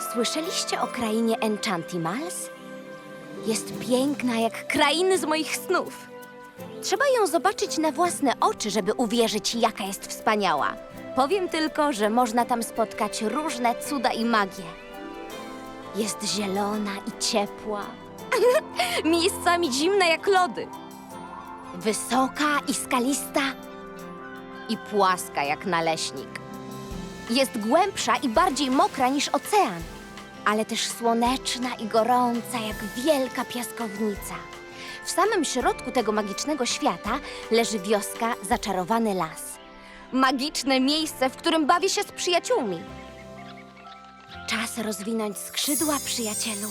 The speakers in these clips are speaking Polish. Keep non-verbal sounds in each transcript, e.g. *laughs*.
Słyszeliście o krainie Enchantimals? Jest piękna jak krainy z moich snów. Trzeba ją zobaczyć na własne oczy, żeby uwierzyć, jaka jest wspaniała. Powiem tylko, że można tam spotkać różne cuda i magię. Jest zielona i ciepła. *laughs* Miejscami zimna jak lody. Wysoka i skalista. I płaska jak naleśnik. Jest głębsza i bardziej mokra niż ocean, ale też słoneczna i gorąca jak wielka piaskownica. W samym środku tego magicznego świata leży wioska Zaczarowany Las. Magiczne miejsce, w którym bawię się z przyjaciółmi. Czas rozwinąć skrzydła, przyjacielu.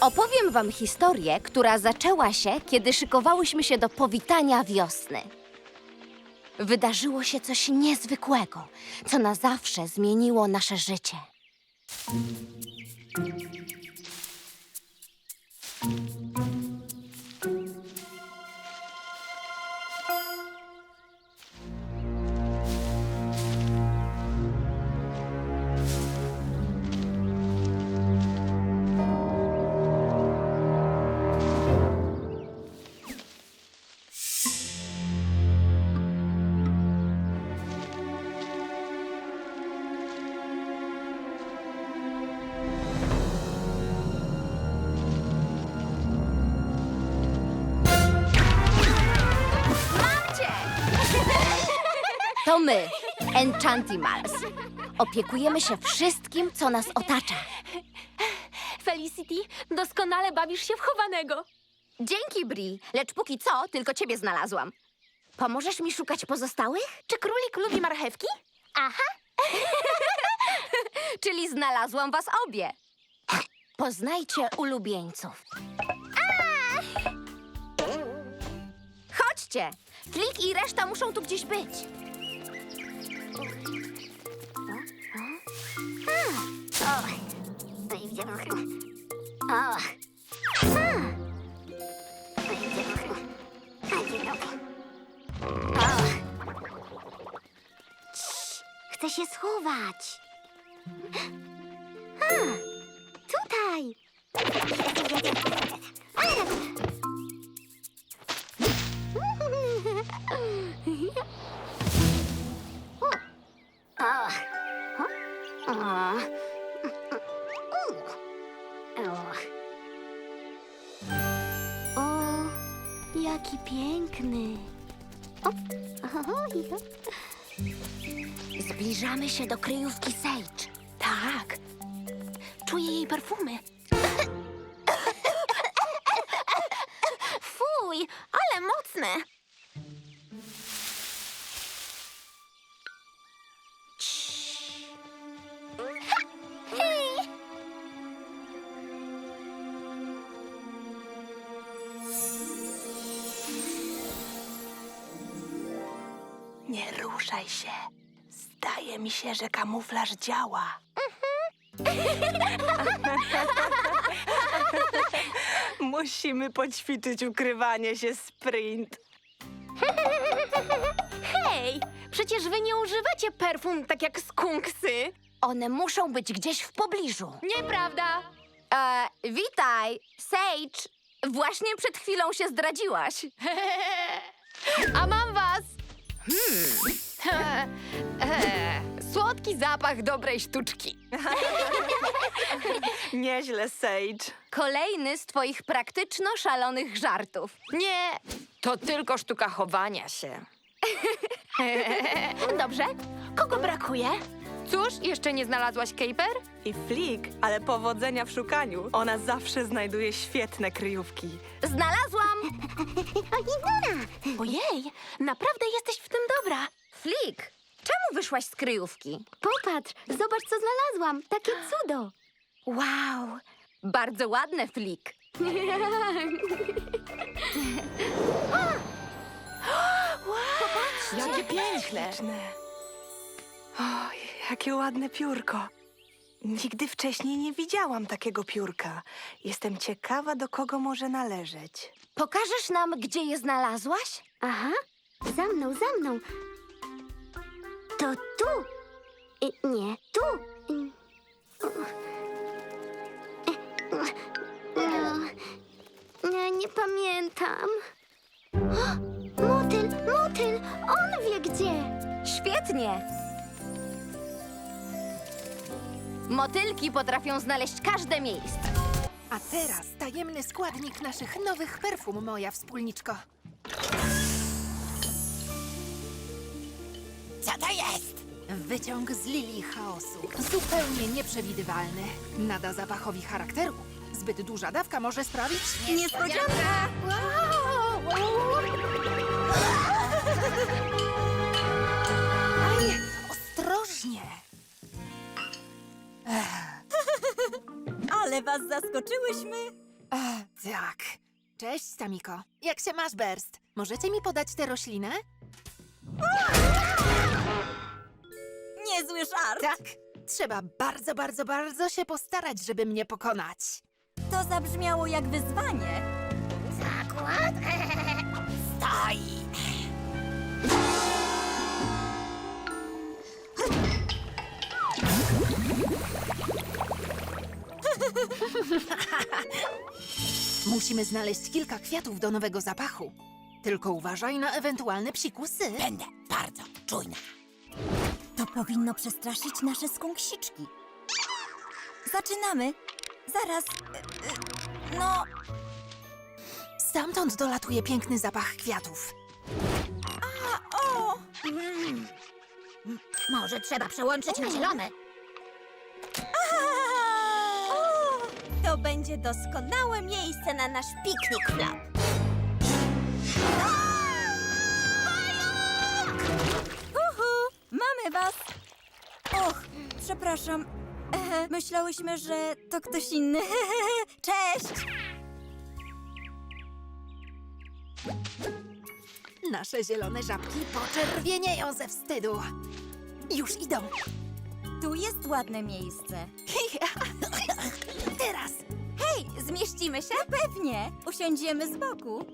Opowiem wam historię, która zaczęła się, kiedy szykowałyśmy się do powitania wiosny. Wydarzyło się coś niezwykłego, co na zawsze zmieniło nasze życie. To my, Enchantimals. Opiekujemy się wszystkim, co nas otacza. Felicity, doskonale bawisz się w chowanego. Dzięki, Bri, lecz póki co tylko ciebie znalazłam. Pomożesz mi szukać pozostałych? Czy królik lubi marchewki? Aha. *laughs* Czyli znalazłam was obie. Poznajcie ulubieńców. Chodźcie! Flik i reszta muszą tu gdzieś być. Chcę się schować. Zbliżamy się do kryjówki Sage. Tak. Czuję jej perfumy. Fuj, ale mocne. Nie ruszaj się. Zdaje mi się, że kamuflaż działa. *laughs* Musimy poćwiczyć ukrywanie się, sprint. Hej, przecież wy nie używacie perfum tak jak skunksy. One muszą być gdzieś w pobliżu. Nieprawda. E, witaj, Sage. Właśnie przed chwilą się zdradziłaś. *laughs* A mam was! Hmm. *laughs* Słodki zapach dobrej sztuczki. *laughs* Nieźle, Sage. Kolejny z twoich praktyczno-szalonych żartów. Nie, to tylko sztuka chowania się. *laughs* Dobrze. Kogo brakuje? Cóż, jeszcze nie znalazłaś Caper? I Flick, ale powodzenia w szukaniu. Ona zawsze znajduje świetne kryjówki. Znalazłam! Ojej, naprawdę jesteś w tym dobra. Flik, czemu wyszłaś z kryjówki? Popatrz, zobacz, co znalazłam. Takie cudo. Wow, bardzo ładne, Flik. Jakie piękne. Oj, jakie ładne piórko. Nigdy wcześniej nie widziałam takiego piórka. Jestem ciekawa, do kogo może należeć. Pokażesz nam, gdzie je znalazłaś? Aha, za mną, za mną. To tu. Y, nie, tu. Y, o, Nie, nie pamiętam. O, Motyl, motyl, on wie gdzie. Świetnie! Motylki potrafią znaleźć każde miejsce. A teraz tajemny składnik naszych nowych perfum, moja wspólniczko. Co to jest? Wyciąg z lilii chaosu. Zupełnie nieprzewidywalny. Nada zapachowi charakteru. Zbyt duża dawka może sprawić... Niespodzianka! Aj, ostrożnie! Ale was zaskoczyłyśmy! Tak. Cześć, Tamiko. Jak się masz, Berst? Możecie mi podać tę roślinę? Niezły żart! Tak. Trzeba bardzo, bardzo, bardzo się postarać, żeby mnie pokonać. To zabrzmiało jak wyzwanie. *laughs* Stoi! Musimy znaleźć kilka kwiatów do nowego zapachu. Tylko uważaj na ewentualne psikusy. Będę bardzo czujna. To powinno przestraszyć nasze skąksiczki. Zaczynamy. Zaraz. e, e, No, Stamtąd dolatuje piękny zapach kwiatów. o! Może trzeba przełączyć na zielone. o! To będzie doskonałe miejsce na nasz piknik flap. Och, przepraszam. Myślałyśmy, że to ktoś inny. *laughs* Cześć! Nasze zielone żabki poczerwienieją ze wstydu. Już idą. Tu jest ładne miejsce. Teraz. Hej, zmieścimy się? Pewnie. Usiądziemy z boku. *laughs*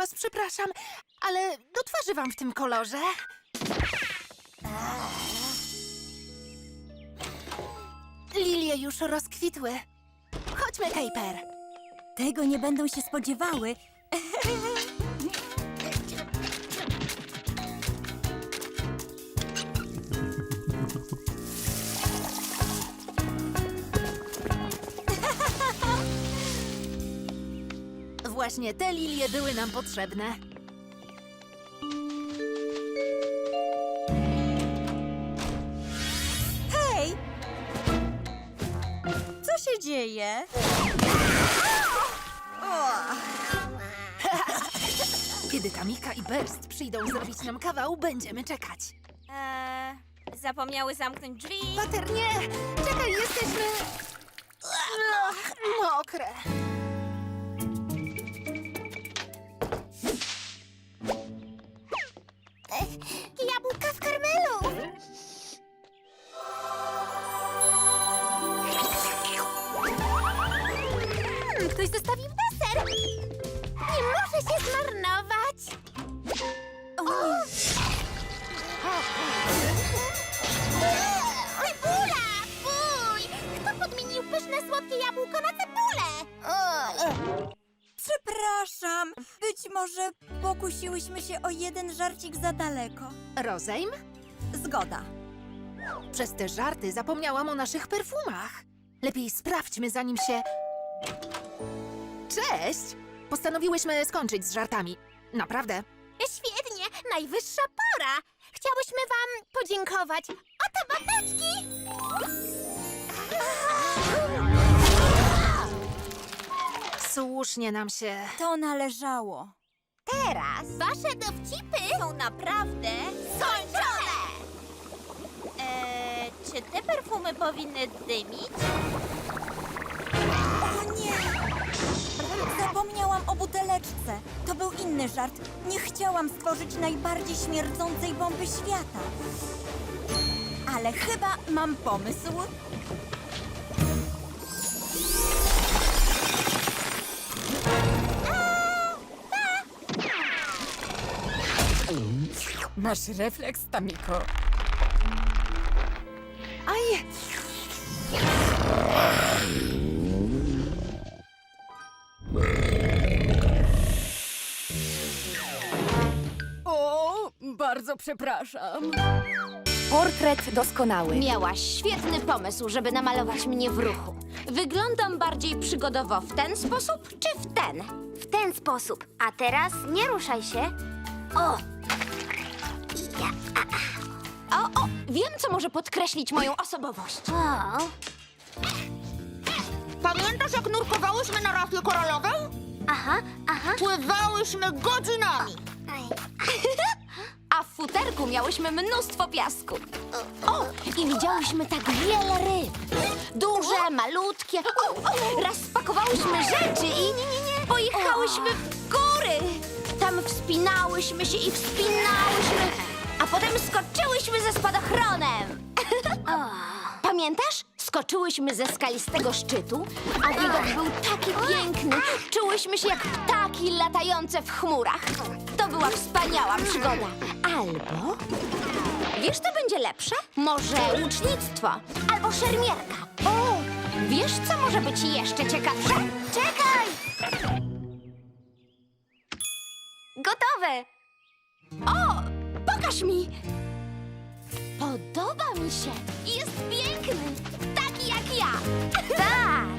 was przepraszam, ale do twarzy wam w tym kolorze. Lilie już rozkwitły. Chodźmy, Kejper. Tego nie będą się spodziewały. *laughs* Właśnie te lilie były nam potrzebne. Hej! Co się dzieje? *laughs* Kiedy Tamika i Berst przyjdą zrobić nam kawał, będziemy czekać. Eee, zapomniały zamknąć drzwi. Pater, nie! Czekaj, jesteśmy... Ach, mokre. Ktoś zostawił deser! Nie może się zmarnować! Cebula! Fuj! Kto podmienił pyszne słodkie jabłko na cebulę? Przepraszam. Być może pokusiłyśmy się o jeden żarcik za daleko. Rozejm? Zgoda. Przez te żarty zapomniałam o naszych perfumach. Lepiej sprawdźmy, zanim się... Cześć! Postanowiłyśmy skończyć z żartami. Naprawdę. Świetnie, najwyższa pora. Chciałyśmy wam podziękować. Oto babeczki! Słusznie nam się... To należało. Teraz wasze dowcipy Są naprawdę... skończone! Eee, czy te perfumy powinny dymić? To był inny żart. Nie chciałam stworzyć najbardziej śmierdzącej bomby świata. Ale chyba mam pomysł. Masz refleks, Tamiko. Aj! Bardzo przepraszam. Portret doskonały. Miałaś świetny pomysł, żeby namalować mnie w ruchu. Wyglądam bardziej przygodowo w ten sposób, czy w ten? W ten sposób. A teraz nie ruszaj się. O, O, o, wiem, co może podkreślić moją osobowość. o. Pamiętasz, jak nurkowałyśmy na rafie koralowej? Aha, aha. Pływałyśmy godzinami. Aj. *laughs* A w futerku miałyśmy mnóstwo piasku. O, i widziałyśmy tak wiele ryb. Duże, malutkie. Raz spakowałyśmy rzeczy i pojechałyśmy w góry. Tam wspinałyśmy się i wspinałyśmy, a potem skoczyłyśmy ze spadochronem. Pamiętasz? Skoczyłyśmy ze skalistego szczytu, a widok był taki piękny. Czułyśmy się jak ptaki latające w chmurach. To była wspaniała przygoda. Albo... Wiesz, co będzie lepsze? Może łucznictwo albo szermierka. O, wiesz, co może być jeszcze ciekawsze? Czekaj! Gotowe! O, pokaż mi! Podoba mi się. Jest piękny. Taki jak ja. *laughs*